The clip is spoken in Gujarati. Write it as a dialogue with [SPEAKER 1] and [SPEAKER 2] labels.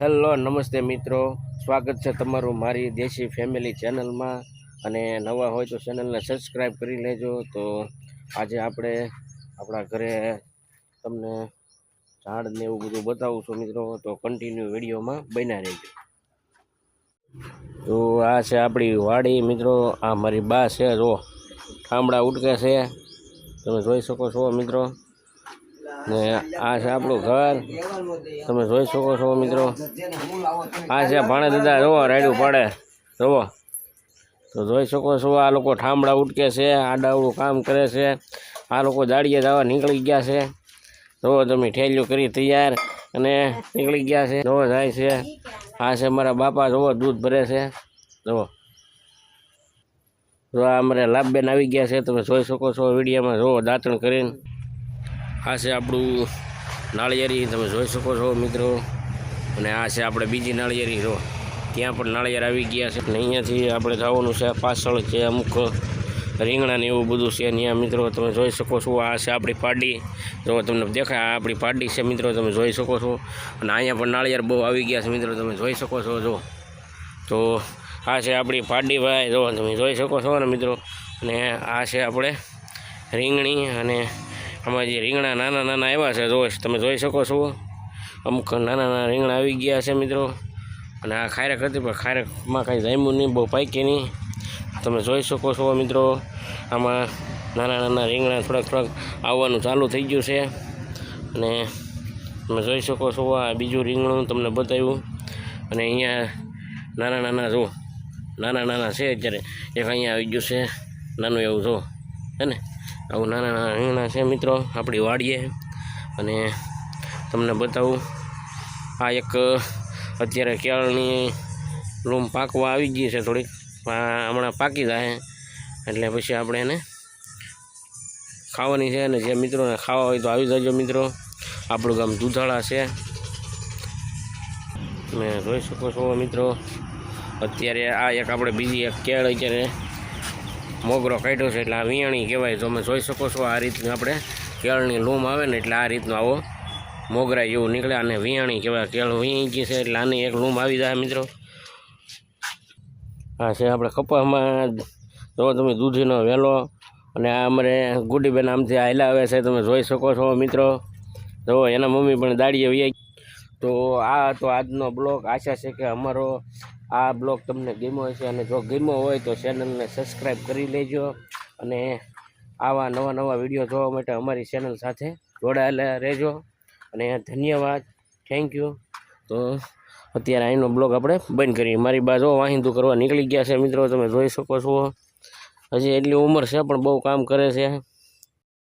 [SPEAKER 1] હેલો, નમસ્તે મિત્રો. સ્વાગત છે તમારું મારી દેશી ફેમિલી ચેનલમાં અને નવા હોય તો ચેનલને સબસ્ક્રાઈબ કરી લેજો. તો આજે આપણે આપણા ઘરે તમને ઝાડ ને એવું બધું બતાવું છું મિત્રો. તો કન્ટિન્યુ વિડીયોમાં બન્યા રહેજો. તો આ છે આપણી વાડી મિત્રો. આ મારી બા છે, જો. ઠામડા ઉટકે છે. તમે જોઈ શકો છો મિત્રો. ને આ છે આપણું ઘર. તમે જોઈ શકો છો મિત્રો. આ છે ભાણે દાદા જુઓ રાયડું પડે જુઓ તો જોઈ શકો છો, આ લોકો ઠામડા ઉટકે છે, આડાવડું કામ કરે છે. આ લોકો દાડીએ જવા નીકળી ગયા છે. જુઓ તમે ઠેલિયું કરી તૈયાર અને નીકળી ગયા છે. જુઓ જાય છે. આ છે મારા બાપા, જોવો, દૂધ ભરે છે. જુઓ જો આ અમારે લાભબેન આવી ગયા છે, તમે જોઈ શકો છો, વિડીયોમાં જુઓ દાંતણ કરીને. આ છે આપણું નાળિયેરી, તમે જોઈ શકો છો મિત્રો. અને આ છે આપણે બીજી નાળિયેરી, જો. ત્યાં પણ નાળિયેર આવી ગયા છે. અને અહીંયાથી આપણે જવાનું છે પાછળ છે અમુક રીંગણા ને એવું બધું છે ત્યાં, મિત્રો. તમે જોઈ શકો છો, આ છે આપણી પાડી જો તમને દેખાય, આ આપણી પાડી છે, મિત્રો. તમે જોઈ શકો છો. અને અહીંયા પણ નાળિયેર બહુ આવી ગયા છે, મિત્રો. તમે જોઈ શકો છો, જો. તો આ છે આપણી પાડી ભાઈ, જો. તમે જોઈ શકો છો ને, મિત્રો. અને આ છે આપણે રીંગણી અને આમાં જે રીંગણા નાના નાના આવ્યા છે જો તમે જોઈ શકો છો. અમુક નાના નાના રીંગણા આવી ગયા છે મિત્રો. અને આ ખારેક હતી પણ ખારેકમાં કાંઈ જામ્યું નહીં, બહુ પાકી નહીં. તમે જોઈ શકો છો મિત્રો, આમાં નાના નાના રીંગણા થોડાક થોડાક આવવાનું ચાલુ થઈ ગયું છે. અને તમે જોઈ શકો છો આ બીજું રીંગણું તમને બતાવ્યું. અને અહીંયા નાના નાના જો નાના નાના છે અત્યારે. એક અહીંયા આવી ગયું છે, નાનું એવું જો હે ને? આવું નાના નાના રીંગણા છે મિત્રો, આપણી વાડીએ. અને તમને બતાવું, આ એક અત્યારે કેળની લૂમ પાકવા આવી ગઈ છે થોડીક. હમણાં પાકી જાય, એટલે પછી આપણે એને ખાવાની છે. અને જે મિત્રોને ખાવા હોય તો આવી જજો મિત્રો. આપણું ગામ દૂધાળા છે. તમે જોઈ શકો છો મિત્રો, અત્યારે આ એક આપણે બીજી એક કેળ અત્યારે મોગરો કાઢ્યો છે એટલે આ વિયાણી કહેવાય. તમે જોઈ શકો છો આ રીતનું આપણે કેળની લૂમ આવે ને એટલે આ રીતનું આવો મોગરા જેવું નીકળે અને વિયાણી કહેવાય. કેળ વીણી ગઈ છે એટલે આની એક લૂમ આવી જાય મિત્રો. આ છે આપણે કપાસમાં. જો તમે દૂધીનો વેલો અને આ અમારે ગુડીબેન આમથી હાલ્યા આવે છે, તમે જોઈ શકો છો મિત્રો. જો એના મમ્મી પણ દાડીએ વ્યાય તો આ હતો આજનો બ્લોગ આશા છે કે અમારો આ બ્લોગ તમને ગમ્યો હશે અને જો ગમ્યો હોય તો ચેનલને સબસ્ક્રાઈબ કરી લેજો અને આવા નવા નવા વીડિયો જોવા માટે અમારી ચેનલ સાથે જોડાયેલા રહેજો. અને ધન્યવાદ. થેન્ક યુ તો અત્યારે અહીંનો બ્લોગ આપણે બંધ કરીએ. મારી બાજુ વાહિંદુ કરવા નીકળી ગયા છે મિત્રો, તમે જોઈ શકો છો. હજી એટલી ઉંમર છે, પણ બહુ કામ કરે છે.